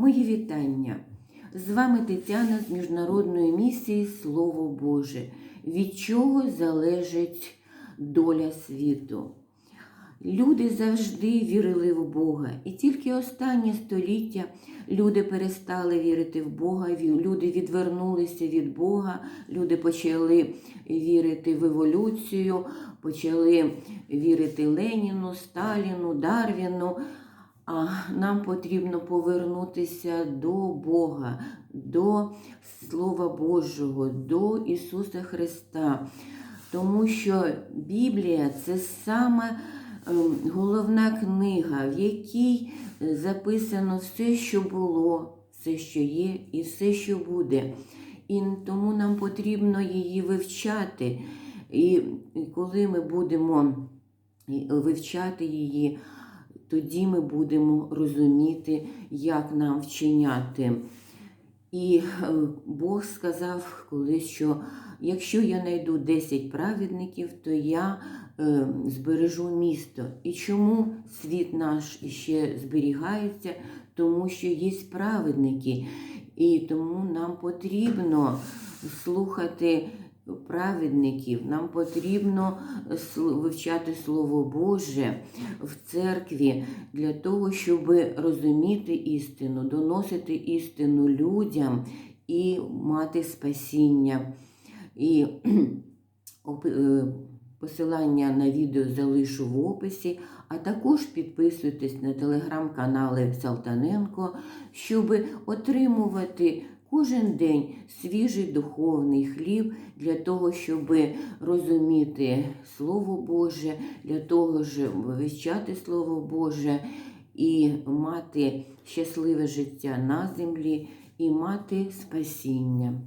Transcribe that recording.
Мої вітання. З вами Тетяна з міжнародної місії Слово Боже. Від чого залежить доля світу? Люди завжди вірили в Бога, і тільки останнє століття люди перестали вірити в Бога, люди відвернулися від Бога, люди почали вірити в еволюцію, почали вірити Леніну, Сталіну, Дарвіну. А нам потрібно повернутися до Бога, до Слова Божого, до Ісуса Христа. Тому що Біблія це саме ем, головна книга, в якій записано все, що було, все, що є, і все, що буде. І тому нам потрібно її вивчати. І і коли ми будемо е, вивчати її, тоді ми будемо розуміти, як нам вчиняти. І е, Бог сказав колись, що якщо я знайду 10 праведників, то я е, збережу місто. І чому світ наш іще зберігається? Тому що є праведники, і тому нам потрібно слухати праведників, нам потрібно вивчати Слово Боже в церкві для того, щоб розуміти істину, доносити істину людям і мати спасіння. І е, посилання на відео залишу в описі, а також підписуйтесь на телеграм-канали Салтаненко, щоб отримувати кожен день свіжий духовний хліб для того, щоб розуміти Слово Боже, для того, щоб вивчати Слово Боже і мати щасливе життя на землі, і мати спасіння.